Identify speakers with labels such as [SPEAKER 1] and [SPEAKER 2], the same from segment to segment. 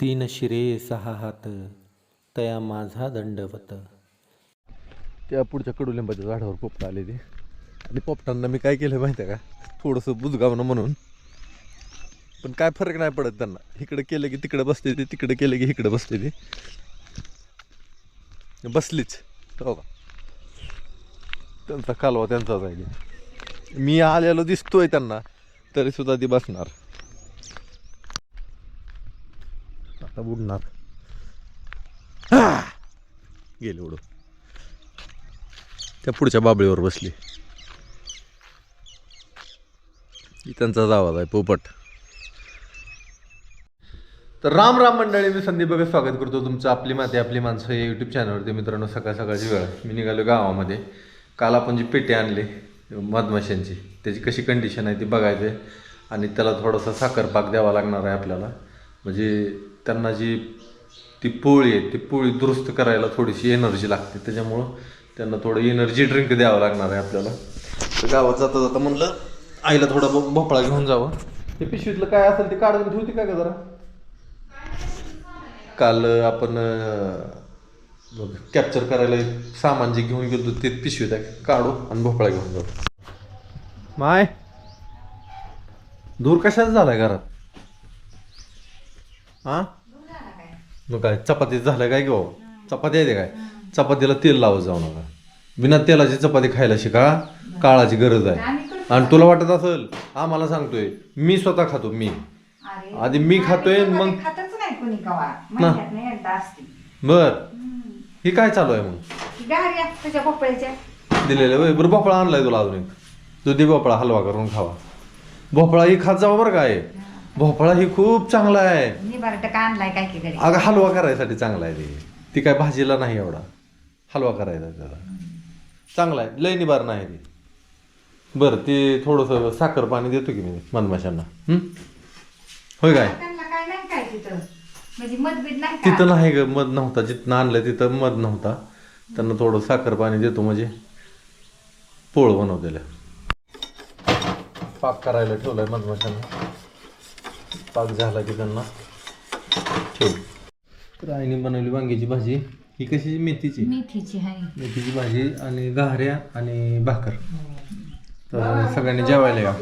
[SPEAKER 1] तीन शिरे सहा हात तया माझा दंडवत. त्या पुढच्या कडुलिंबाच्या झाडावर पोपटा आले ते. आणि पोपटांना मी काय केलं माहिती आहे का? थोडंसं बुजगावणं म्हणून. पण काय फरक नाही पडत त्यांना. इकडं केलं की तिकडं बसते ते तिकडं केलं की इकडं बसते ते. बसलीच. हो का? त्यांचा कालवा त्यांचाच आहे. मी आलेलो दिसतोय त्यांना तरी सुद्धा ती बसणार. आता बुडणार. गेले उडून. त्या पुढच्या बाबळीवर बसली. त्यांचाच आवाज आहे पोपट. तर राम राम मंडळी मी संदीप बघत स्वागत करतो तुमचं आपली माती आपली माणसं या यूट्यूब चॅनलवरती मित्रांनो सकाळ सकाळची वेळ मी निघालो गावामध्ये. काल आपण जी पेटे आणले मधमाशांची त्याची कशी कंडिशन आहे ती बघायचं आहे. आणि त्याला थोडासा साखरपाक द्यावा लागणार आहे आपल्याला. म्हणजे त्यांना जी ती पोळी आहे ती पोळी दुरुस्त करायला थोडीशी एनर्जी लागते. त्याच्यामुळं त्यांना थोडं एनर्जी ड्रिंक द्यावं लागणार आहे आपल्याला. तर गावात जाता जाता म्हणलं आईला थोडा भोपळा घेऊन जावं. ते पिशवीतलं काय असेल ते काढून ठेवते का ग जरा? काल आपण कॅप्चर करायला सामान जे घेऊन गेलो ते पिशवीत आहे. काढू आणि भोपळा घेऊन जाऊ. माय! दूर कशाच झालाय घरात? हा? मग काय चपाती झालं काय घेऊ चपाती आहे ते काय? चपातीला तेल लावत जाऊ नका. बिना तेलाची चपाती खायला शिका. काळाची गरज आहे. आणि तुला वाटत असेल आम्हाला सांगतोय मी स्वतः खातो मी. आधी मी खातोय मग
[SPEAKER 2] खातच नाही कोणी कवा. महिन्यात नाही एकदा असते.
[SPEAKER 1] बर. ही काय चालू आहे मग? दिलेलं बरं भोपळा आणलाय तुला अजून एक. दुधी भोपळा हलवा करून खावा. भोपळा ही खात जावा बरं काय भोपळा ही खूप चांगला आहे.
[SPEAKER 2] निबार टका आणलाय काय की घरी?
[SPEAKER 1] अगं हलवा करायसाठी चांगला आहे ते. ती काय भाजीला नाही एवढा. हलवा करायचा त्याला चांगला आहे. लय निबार नाही ते. बरं ते थोडंसं साखर पाणी देतो की मी मधमाशांना. हं? होय काय?
[SPEAKER 2] त्यांना काय नाही काय तिथं? म्हणजे मतभेद नाही
[SPEAKER 1] तिथं नाही ग मध नव्हता. जिथनं आणलं तिथं मध नव्हता. त्यांना थोडं साखर पाणी देतो म्हणजे पोळ बनवलेलं पाक करायला ठेवलाय मधमाशांना. पाक झाला की त्यांना. ठेव. तर आईने बनवली वांग्याची भाजी. ही कशी? मेथीची.
[SPEAKER 2] मेथीची आहे.
[SPEAKER 1] मेथीची भाजी आणि घाऱ्या आणि भाकर. तर सगळ्यांनी जेवायला या.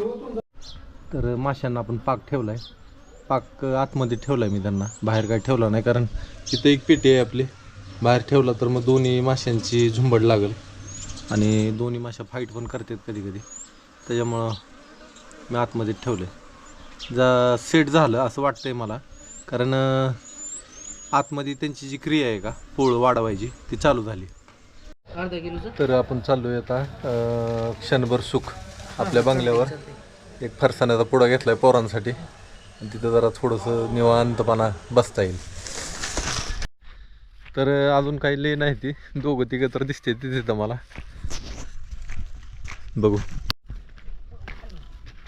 [SPEAKER 1] तर माशांना आपण पाक ठेवलाय. पाक आतमध्ये ठेवलाय मी त्यांना. बाहेर काय ठेवला नाही कारण तिथं एक पेटी आहे आपली. बाहेर ठेवला तर मग दोन्ही माशांची झुंबड लागल. आणि दोन्ही माशा फाईट पण करतात कधी कधी त्याच्यामुळं मी आतमध्ये ठेवले जा सेट झालं असं वाटतंय मला. कारण आतमध्ये त्यांची जी क्रिया आहे का पोळ वाढवायची ती चालू झाली. तर आपण चाललोय आता क्षणभर सुख आपल्या बंगल्यावर. एक फरसाण्याचा पुडा घेतलाय पोरांसाठी. आणि तिथं जरा थोडंसं निवांतपणा बसता येईल. तर अजून काही ले नाही ती. दोघं तिघं तर दिसते तिथं मला. बघू.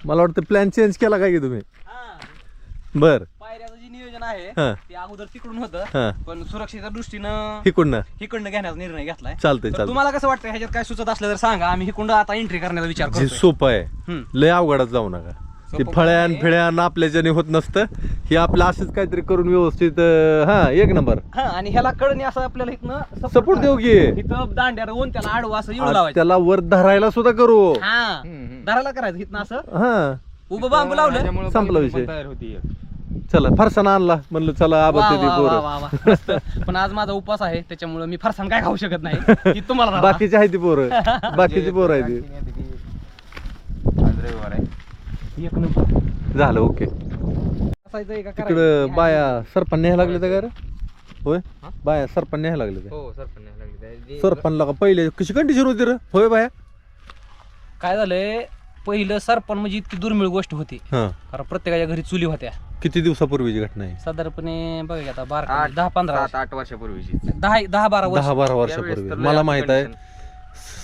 [SPEAKER 1] मला वाटतं प्लॅन चेंज केला काय की तुम्ही? बर.
[SPEAKER 3] पायऱ्याचं जे नियोजन आहे
[SPEAKER 1] हां.
[SPEAKER 3] ते अगोदर तिकडून होतं पण सुरक्षेच्या दृष्टीनं
[SPEAKER 1] हिकडनं
[SPEAKER 3] हिकडनं घेण्याचा निर्णय घेतलाय.
[SPEAKER 1] चालतंय
[SPEAKER 3] तर
[SPEAKER 1] चालतंय.
[SPEAKER 3] तुम्हाला कसं वाटतं ह्याच्यात काय सुचत असलं तर सांगा. आम्ही हिकडं आता एंट्री करण्याचा विचार
[SPEAKER 1] जे
[SPEAKER 3] करतो
[SPEAKER 1] सोपं आहे. लय अवघडात जाऊ नका. ते
[SPEAKER 3] सोपं
[SPEAKER 1] फळ्यान फिळ्यान आपल्याच्याने होत नसतं. हे आपलं असंच काहीतरी करून व्यवस्थित अं, हा एक नंबर.
[SPEAKER 3] हा आणि ह्याला कळणी असं आपल्याला इथनं
[SPEAKER 1] सपोर्ट देऊ की.
[SPEAKER 3] इथं त्याला आडवं असं लावायचं.
[SPEAKER 1] त्याला वर धरायला सुद्धा करू.
[SPEAKER 3] हा. धरायला करायचं इथनं असं?
[SPEAKER 1] हा.
[SPEAKER 3] उभं बांबू लावलं.
[SPEAKER 1] संपला विषय. चला फरसाना आणला. म्हणलं चला
[SPEAKER 3] वा,
[SPEAKER 1] आबा ते
[SPEAKER 3] वा, वा,
[SPEAKER 1] पोरं.
[SPEAKER 3] वा, वा. मस्त. पण आज माझा उपवास आहे त्याच्यामुळे मी फरसाण काय खाऊ शकत नाही. ती तुम्हाला.
[SPEAKER 1] बाकीचे आहे ती पोरं. बाकीची पोरं आहे. ती
[SPEAKER 3] एक नंबर.
[SPEAKER 1] झालं ओके.
[SPEAKER 3] असायचं एका
[SPEAKER 1] तिकडं. बाया सरपण न्यायला लागले तर का रे? होय बाया सरपण न्यायला लागले ते
[SPEAKER 3] हो लागले ते.
[SPEAKER 1] सरपणला का पहिले कशी कंडिशन होती रे? होय बाया?
[SPEAKER 3] काय झालंय? पहिलं सरपण म्हणजे इतकी दुर्मिळ गोष्ट होती.
[SPEAKER 1] हा.
[SPEAKER 3] कारण प्रत्येकाच्या घरी चुली होत्या.
[SPEAKER 1] किती दिवसापूर्वीची घटना आहे?
[SPEAKER 3] साधारणपणे बघा की आता बारा दहा पंधरा
[SPEAKER 4] सात आठ वर्षापूर्वीची.
[SPEAKER 3] दहा दहा बारा वर्ष.
[SPEAKER 1] दहा बारा
[SPEAKER 4] त्यावेळेस
[SPEAKER 1] वर्षापूर्वी
[SPEAKER 4] तर
[SPEAKER 1] मला माहीत आहे.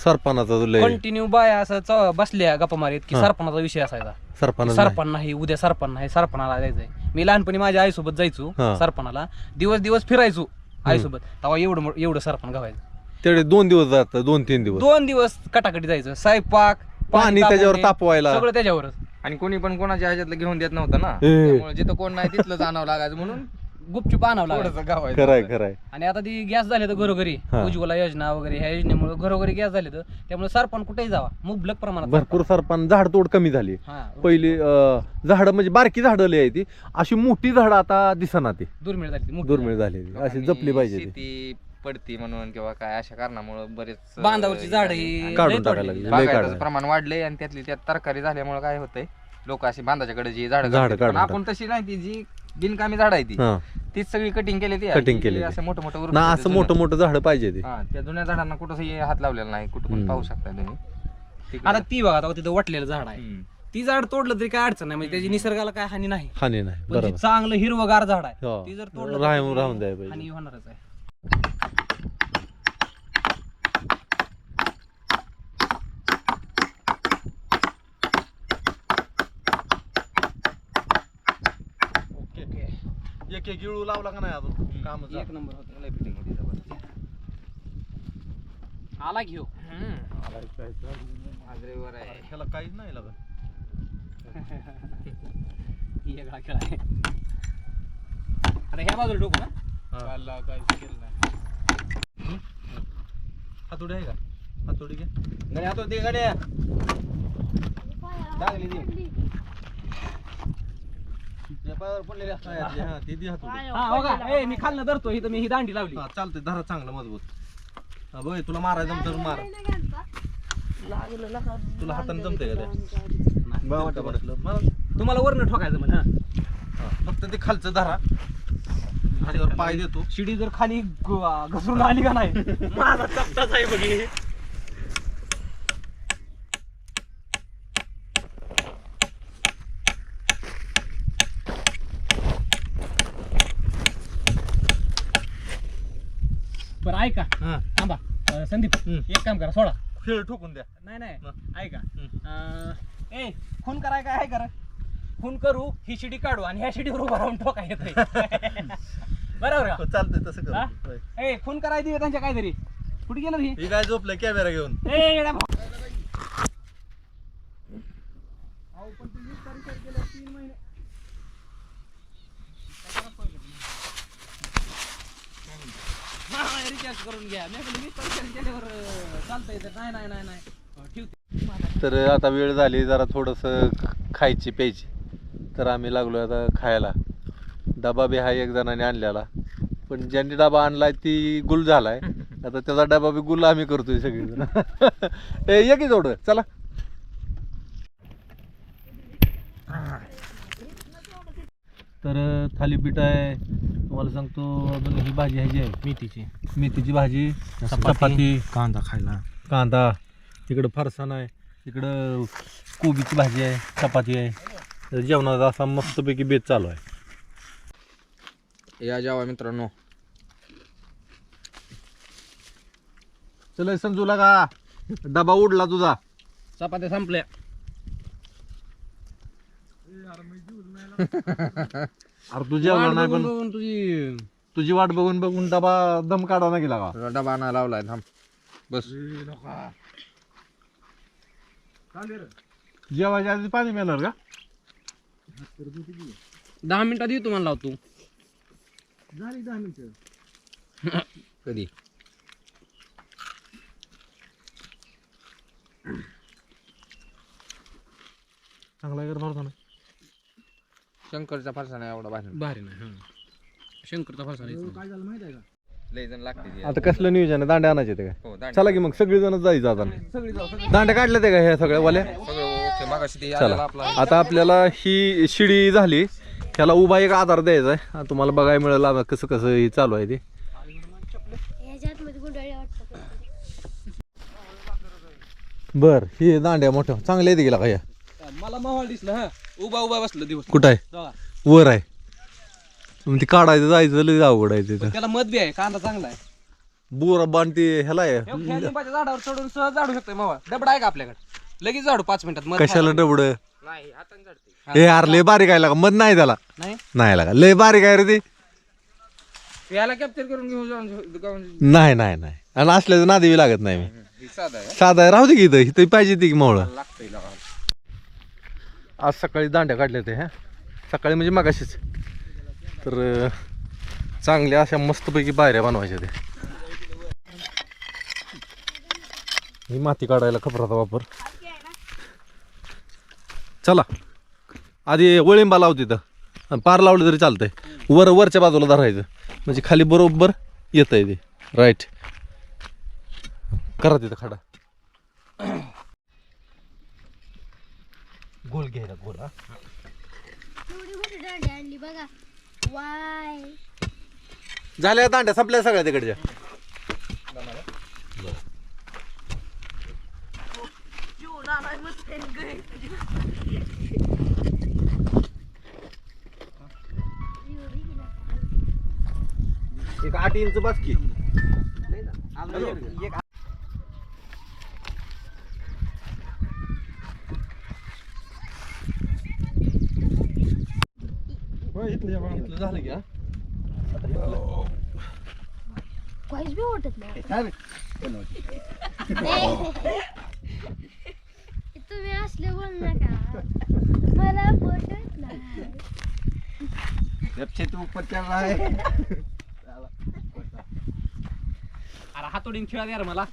[SPEAKER 1] सरपणाचा जो लय
[SPEAKER 3] कंटिन्यू बाया असं च- बसल्या गप्पा मारीत की
[SPEAKER 1] हा.
[SPEAKER 3] सरपणाचा विषय असायचा.
[SPEAKER 1] सरपणा
[SPEAKER 3] सरपण नाही उद्या सरपण नाही सरपणाला जायचंय. मी लहानपणी माझ्या आईसोबत जायचो
[SPEAKER 1] हा.
[SPEAKER 3] सरपणाला. दिवस दिवस फिरायचो आईसोबत. तेव्हा एवढं मो- एवढं सरपण गावायचं
[SPEAKER 1] तेवढे दोन दिवस जात दोन तीन दिवस.
[SPEAKER 3] दोन दिवस कटाकटी जायचं. स्वयंपाक
[SPEAKER 1] पाणी त्याच्यावर तापवायला.
[SPEAKER 3] सगळं त्याच्यावरच.
[SPEAKER 4] आणि कोणी पण कोणाच्या ह्याच्यातलं घेऊन देत नव्हतं ना. त्यामुळे जिथं कोण नाही तिथलं जाणावं लागायचं म्हणून
[SPEAKER 3] गुपचूप आणावं लागलं
[SPEAKER 4] थोडंसं गाव आहे
[SPEAKER 1] खरंय खरंय.
[SPEAKER 3] आणि आता ती गॅस झाले तर घरोघरी
[SPEAKER 1] हा.
[SPEAKER 3] उज्ज्वला योजना वगैरे ह्या योजनेमुळे घरोघरी गॅस झाले तर त्यामुळे सरपण कुठेही जावा. मुबलक प्रमाणात
[SPEAKER 1] भरपूर सरपण झाड तोड कमी झाली.
[SPEAKER 3] हा
[SPEAKER 1] पहिली झाडं म्हणजे बारकी झाडं आहे ती. अशी मोठी झाडं आता दिसना ती.
[SPEAKER 3] दुर्मिळ झाली ती, मोठी
[SPEAKER 1] दुर्मिळ झाली. ती. अशी जपली पाहिजे ती.
[SPEAKER 4] शेती पडती म्हणून किंवा काय अशा कारणामुळे बरेच
[SPEAKER 3] बांधावरची झाडं
[SPEAKER 4] हे झाली. आणि
[SPEAKER 1] काढून
[SPEAKER 3] लय
[SPEAKER 1] टाकायला
[SPEAKER 3] तोडली.
[SPEAKER 1] लागली. लय
[SPEAKER 4] बागायताचं
[SPEAKER 1] काढायला.
[SPEAKER 4] प्रमाण वाढलंय आणि त्यातली त्यात तरकारी झाल्यामुळे काय होतंय लोक अशी बांधाच्या कडे जी झाडं
[SPEAKER 1] झाडं
[SPEAKER 4] काढतात. पण
[SPEAKER 1] काढून
[SPEAKER 4] आपण तशी नाही ती जी बिनकामी झाड आहे ती
[SPEAKER 1] हा
[SPEAKER 4] तीच सगळी कटिंग केली ती
[SPEAKER 1] Cutting
[SPEAKER 4] ती
[SPEAKER 1] केली.
[SPEAKER 4] असं मोठं मोठं वृक्ष
[SPEAKER 1] ना
[SPEAKER 4] होते
[SPEAKER 1] असं
[SPEAKER 4] जुनं.
[SPEAKER 1] मोठं मोठं झाड पाहिजे ते
[SPEAKER 4] हा त्या जुन्या झाडांना कुठंही हात लावलेला नाही कुठं पण
[SPEAKER 1] हम्म.
[SPEAKER 4] पाहू शकता तुम्ही तिकडे-
[SPEAKER 3] आता ती बघा आता तिथं वाटलेलं झाड आहे
[SPEAKER 4] हम्म.
[SPEAKER 3] ती झाड तोडलं तरी काय अडचण नाही म्हणजे त्याची निसर्गाला काय हानी नाही
[SPEAKER 1] हानी नाही
[SPEAKER 3] पण जे
[SPEAKER 1] बरोबर
[SPEAKER 3] चांगलं हिरवगार झाड आहे
[SPEAKER 1] हो.
[SPEAKER 3] ती जर तोडलं तर
[SPEAKER 1] राहून राहून द्यायला पाहिजे
[SPEAKER 3] हानी होणारच आहे
[SPEAKER 1] एक गिळू लावला का नाही अजून? काम
[SPEAKER 3] एक नंबर होतं
[SPEAKER 4] लय fitting होती जबरदस्त.
[SPEAKER 3] आला घेऊ
[SPEAKER 4] आजरेवर आहे.
[SPEAKER 1] ह्याला काहीच नाही लागत.
[SPEAKER 3] वेगळा खेळ आहे. आता ह्या बाजूला टोकू ना.
[SPEAKER 1] हातोडी आहे का? हातोडी घे.
[SPEAKER 4] गड्या हातो दे गड्या लागली ती.
[SPEAKER 1] पायावर पडलेली हा, ती दी हातोडी.
[SPEAKER 3] हा हो का? ए मी खाल्लं धरतो इथं मी ही दांडी लावली.
[SPEAKER 1] हा चालतंय धरा चांगलं मजबूत. हा बघ तुला मारायचं तर मार. तुला हाताने जमतंय का ते?
[SPEAKER 3] तुम्हाला वरनं ठोकायचं म्हण हा.
[SPEAKER 1] हा, फक्त ते खालचं धरा. त्याच्यावर पाय देतो.
[SPEAKER 3] शिडी जर खाली ग- घसरून आली का नाही? माझा चपटाच आहे बघ ऐका.
[SPEAKER 1] हा.
[SPEAKER 3] थांबा. अं, संदीप
[SPEAKER 1] हम्म.
[SPEAKER 3] एक काम करा सोडा.
[SPEAKER 1] खेळ ठोकून द्या.
[SPEAKER 3] नाही नाही. ऐका.
[SPEAKER 1] हं.
[SPEAKER 3] अं, ए खून कराय काय आहे करा खून करू ही शिडी काढू आणि ह्या शिडीवर उभा राहून ठोका येतोय. बरोबर का?
[SPEAKER 1] हो, चालतंय तसं
[SPEAKER 3] हा?
[SPEAKER 1] कर होय.
[SPEAKER 3] ए खून कराय दे त्यांच्या काहीतरी. कुठे गेलं ही
[SPEAKER 1] ही काय झोपलं कॅमेरा घेऊन.
[SPEAKER 3] ए येड्या भाऊ. हा, रिचार्ज करून घ्या. मी म्हणलं वीस तारखेला केल्यावर अं, चालतंय तर नाही नाही नाही नाही. ठेवते.
[SPEAKER 1] तर आता वेळ झाली जरा थोडंसं खायची प्यायची. तर आम्ही लागलो आता खायला. डबा बी हा एक जणाने आणलेला. पण ज्यांनी डबा आणलाय ती गुल झालाय. आता त्याचा डबा बी गुल आम्ही करतोय सगळेजण. ए ये की जोड. चला. तर थालीपीठ आहे. तुम्हाला सांगतो अजून ही भाजी ह्याची आहे.
[SPEAKER 3] मेथीची.
[SPEAKER 1] मेथीची भाजी
[SPEAKER 3] चपाती. कांदा खायला.
[SPEAKER 1] कांदा इकडं फरसाण आहे इकडं कोबीची भाजी आहे चपाती आहे. तर जेवणाचा असा मस्तपैकी बेत चालू आहे.
[SPEAKER 4] या जेवा मित्रांनो.
[SPEAKER 1] चल संजूला का डबा उडला तुझा.
[SPEAKER 3] चपात्या संपल्या.
[SPEAKER 1] अरे तू जेवला नाही पण
[SPEAKER 3] बघून तुझी
[SPEAKER 1] तुझी वाट बघून बघून डबा दम काढा ना गेला का?
[SPEAKER 4] तुला डबा आणा लावलाय थांब. बस.
[SPEAKER 1] जेवायच्या आधी पाणी मिळणार का?
[SPEAKER 3] दहा मिनिटात येऊ तुम्हाला लावतो.
[SPEAKER 4] कधी?
[SPEAKER 1] चांगला आहे का फरसाण
[SPEAKER 4] शंकरचा फरसाणा एवढा भारी.
[SPEAKER 3] भारी नाही शंकरचा फरसा
[SPEAKER 4] लय जण लागते ती.
[SPEAKER 1] आता कसलं नियोजन आहे? दांड्या आणायचे ते काय?
[SPEAKER 4] हो दांडी.
[SPEAKER 1] चला की मग सगळेजण जायचं आता दांड्या काढल्या ते का ह्या सगळ्या वाल्या
[SPEAKER 4] सगळं ओके मागाशी ते
[SPEAKER 1] चला.
[SPEAKER 4] आलेला आपला.
[SPEAKER 1] आता आपल्याला ही शिडी झाली. ह्याला उभा एक आधार द्यायचा आहे. आता तुम्हाला बघायला मिळेल आता कसं कसं हे चालू आहे ते.
[SPEAKER 5] ह्याच्यात मध्ये गुंडाळी वाटतं
[SPEAKER 1] बर ही दांड्या मोठ्या. चांगल्या येते गेला का ह्या
[SPEAKER 3] मला माहोल दिसलं हा. उभा उभा बसलं दिवस.
[SPEAKER 1] कुठं आहे. वर आहे. मग ते काढायचं जायचं लय अवघड आहे तिथं.
[SPEAKER 3] त्याला मत बी आहे कांदा चांगला आहे.
[SPEAKER 1] बोर बाण ते ह्याला आहे.
[SPEAKER 3] हे लिंबाच्या झाडावर चढून सहज झाडू शकतोय मावा. डबडा आहे का आपल्याकडे? लगेच झाडू पाच मिनिटात मध
[SPEAKER 1] कशाला डबड
[SPEAKER 4] नाही हाताने झाडते.
[SPEAKER 1] हे यार लय बारीक आहे लागा. मध नाही त्याला.
[SPEAKER 3] नाही?
[SPEAKER 1] नाही लागा. लय बारीक आहे रे ते.
[SPEAKER 3] याला कॅप्चर करून घेऊन जाऊन जाऊन-
[SPEAKER 1] नाही नाही नाही. आणि असल्याचं नादेवी लागत नाही मी.
[SPEAKER 4] ही साधा आहे.
[SPEAKER 1] साधा आहे, राहू दे की इथं. इथं पाहिजे ती मोळ
[SPEAKER 4] लागतंय लावा.
[SPEAKER 1] आज सकाळी दांड्या काढल्या ते ह्या सकाळी म्हणजे मगाशीच. तर चांगल्या अशा मस्तपैकी पायऱ्या बनवायच्या त्या. ही माती काढायला खपराचा वापर. चला. आधी वळिंबा लावते तिथं पार लावलं तरी चालतंय. वर वरच्या बाजूला धरायचं. म्हणजे खाली बरोबर येत आहे ते. राईट करा तिथं खडा. गोल घ्यायला गोल हा.
[SPEAKER 5] आणली बघा. वाय.
[SPEAKER 1] झाल्या दांड्या? संपल्या सगळ्या तिकडच्या. एक आठ इंच बाकी झालं की हा? आता इथलं.
[SPEAKER 5] काहीच बी वाटत नाही तुम्ही असले बोल नका मला पटत नाही
[SPEAKER 3] अरे हातोडीन खेळा मला.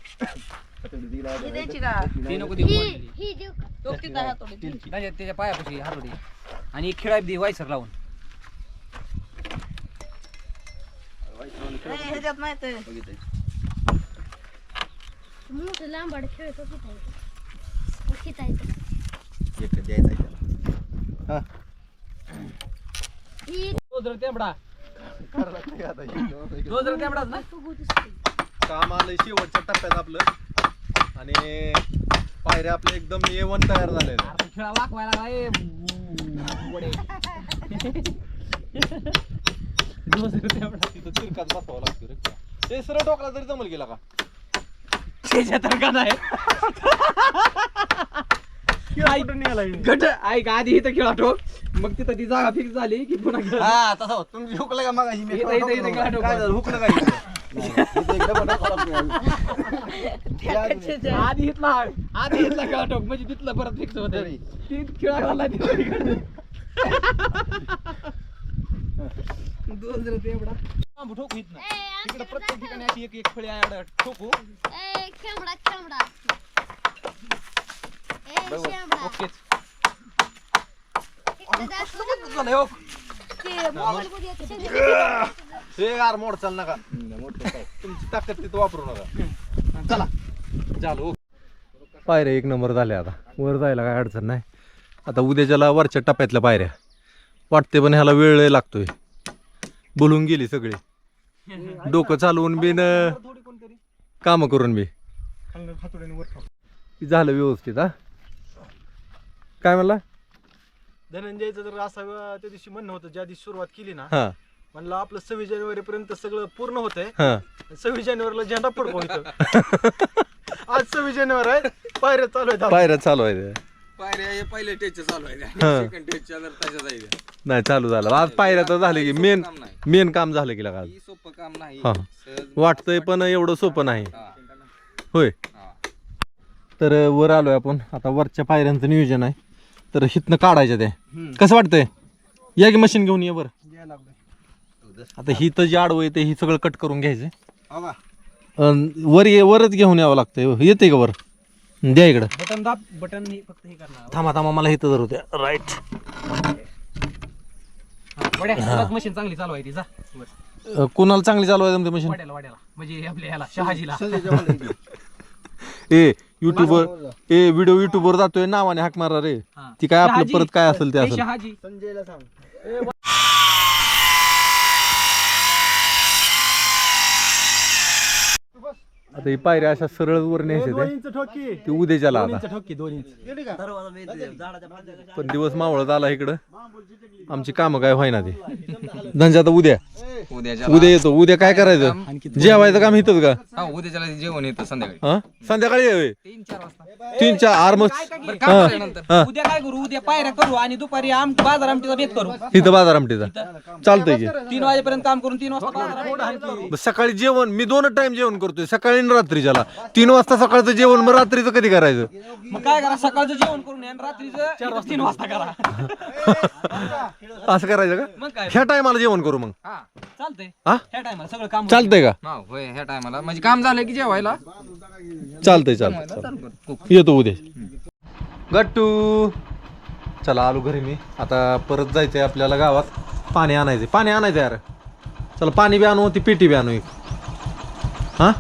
[SPEAKER 3] ती नको देऊ.
[SPEAKER 5] ही
[SPEAKER 3] बोललेली.
[SPEAKER 5] ही देऊ का
[SPEAKER 3] नाही, त्याच्या पायापाशी हातोडी आणि एक खेळा दे वायसर लावून.
[SPEAKER 5] मोठं लांबाड खेळत होती खितायचं ही.
[SPEAKER 3] तो जर तेवढा तो जर तेवढाच ना?
[SPEAKER 1] काम आलंय शेवटच्या टप्प्यात आपलं. आणि पायऱ्या आपल्या एकदम ए वन तयार झालेल्या आहेत.
[SPEAKER 3] अरे खेळा वाकवायला काय वडे तेवढा
[SPEAKER 1] तिथं तिरकाच बसावं लागतं रे. ते सरळ टोकला तरी जमल गेला का?
[SPEAKER 3] त्याच्या तर का नाही गट ऐक आधी इथं खेळा ठोक मग तिथं ती जागा फिक्स झाली की पुन्हा खेळा.
[SPEAKER 6] हा तसं. तुम्ही हुकलं का मग
[SPEAKER 3] इथं-
[SPEAKER 6] हुकलं. काय इथं एकदा बटा
[SPEAKER 3] आधी इथला आधी इथला खेळा ठोक म्हणजे तिथलं परत फिक्स होत
[SPEAKER 6] तरी.
[SPEAKER 3] ती खेळा घालला तिथं इकडं. दोन जर एवढा. ठोकू इथनं. तिकडे प्रत्येक. ठिकाणी अशी एक एक फळी आहे ठोकू.
[SPEAKER 5] खेमडा खेमडा ए शेमडा
[SPEAKER 3] ओकेच
[SPEAKER 5] इकडे दाखव.
[SPEAKER 3] झालं हो
[SPEAKER 5] येतं.
[SPEAKER 1] हे यार मोड चाल नका तुमची ताकद तिथं वापरू नका चला चालू पायऱ्या एक नंबर झाल्या आता वर जायला काय अडचण नाही आता उद्याच्याला वरच्या टप्प्यातल्या पायऱ्या वाटते पण ह्याला वेळ लागतोय बोलून गेली सगळी डोकं चालवून बी न कामं करून बी झालं व्यवस्थित हा? काय म्हणला?
[SPEAKER 6] धनंजयचं जर असा त्या दिवशी म्हणणं होतं ज्या दिवशी सुरुवात केली ना
[SPEAKER 1] हा.
[SPEAKER 6] म्हणलं आपलं सव्वीस जानेवारी पर्यंत सगळं पूर्ण होतंय.
[SPEAKER 1] हा.
[SPEAKER 6] सव्वीस जानेवारीला झेंडा फडको इथं. आज सव्वीस जानेवारी आहे पायऱ्या चालू आहेत
[SPEAKER 1] पायऱ्या चालू आहे
[SPEAKER 4] पायऱ्या पहिले टेच चालू आहे
[SPEAKER 1] हा.
[SPEAKER 4] सेकंड टेचच्या जर तशा जाईल
[SPEAKER 1] नाही चालू झालं. आज पायऱ्या तर झाले की मेन
[SPEAKER 4] काम नाही.
[SPEAKER 1] मेन काम झालं की आज.
[SPEAKER 4] ही सोपं काम नाही.
[SPEAKER 1] हा.
[SPEAKER 4] सहज
[SPEAKER 1] वाटतंय पण एवढं सोपं नाही.
[SPEAKER 4] हा.
[SPEAKER 1] होय.
[SPEAKER 4] हा.
[SPEAKER 1] तर वर आलोय आपण. आता वरच्या पायऱ्यांचं नियोजन आहे. तर हिथनं काढायच्या त्या. कसं वाटतंय? या की मशीन घेऊन ये बरं. आता ही तर जे आडवं येते ही सगळं कट करून घ्यायचं वर ये वरच घेऊन यावं लागतंय. येते का वर द्या इकडं.
[SPEAKER 3] बटन दाब बटन फक्त हे करणार.
[SPEAKER 1] थांबा थांबा मला इथं धरू द्या. राईट
[SPEAKER 3] मशीन चांगली चालू आहे ती.
[SPEAKER 1] कुणाला चांगली चालू आहे मशीन
[SPEAKER 3] वाड्याला वाड्याला. म्हणजे आपल्या ह्याला शहाजीला.
[SPEAKER 1] ए युट्यूबवर ए व्हिडिओ युट्यूबवर जातोय नावाने हाक मारा रे. ती काय आपलं. परत काय असेल ते
[SPEAKER 3] ए,
[SPEAKER 1] असेल.
[SPEAKER 3] शहाजी
[SPEAKER 6] संजयला सांग.
[SPEAKER 1] आता ही पायऱ्या अशा सरळ वर न्यायचे
[SPEAKER 6] दोन इंच ठोकी.
[SPEAKER 1] ते उद्याच्याला आता. पण दिवस मावळत आला इकडं. आमची कामं काय व्हायना ते. धंजा आता उद्या.
[SPEAKER 4] उद्याच्या
[SPEAKER 1] उद्या येतो उद्या काय करायचं? जेवायचं काम इथंच का?
[SPEAKER 4] हा उद्याच्याला जेवण येतं संध्याकाळी.
[SPEAKER 1] हा? संध्याकाळी ये होय.
[SPEAKER 3] तीन चार वाजता.
[SPEAKER 1] तीन चार आर मग
[SPEAKER 3] बरं काम
[SPEAKER 1] हा. हा.
[SPEAKER 3] उद्या काय करू? उद्या पायऱ्या करू आणि दुपारी आम बाजार आमटीचा बेत करू.
[SPEAKER 1] इथं बाजार आमटीचा. चालतंय की.
[SPEAKER 3] तीन वाजेपर्यंत काम करून तीन वाजता बाजार आमटी.
[SPEAKER 1] मग सकाळी जेवण मी दोन टाइम जेवण करतोय सकाळी आणि रात्रीच्याला. तीन वाजता सकाळचं जेवण मग रात्रीचं कधी करायचं?
[SPEAKER 3] मग काय करा सकाळचं जेवण करून या आणि रात्रीचं इथं तीन वाजता करा.
[SPEAKER 1] असं करायचं का?
[SPEAKER 3] मग काय?
[SPEAKER 1] ह्या टायमाला जेवण करू मग.
[SPEAKER 3] हा. चालतंय.
[SPEAKER 1] हा?
[SPEAKER 3] ह्या टायमाला सगळं काम
[SPEAKER 1] चालतंय का?
[SPEAKER 4] हा होय ह्या टायमाला. म्हणजे काम झालं की जेवायला?
[SPEAKER 1] चालतंय चालतंय चालतंय. येतो उद्या. गट्टू. चला आलो घरी मी. आता परत जायचंय आपल्याला गावात. पाणी आणायचंय. पाणी आणायचं यार चला पाणी बी आणू ती पेटी बी आणू एक. हा?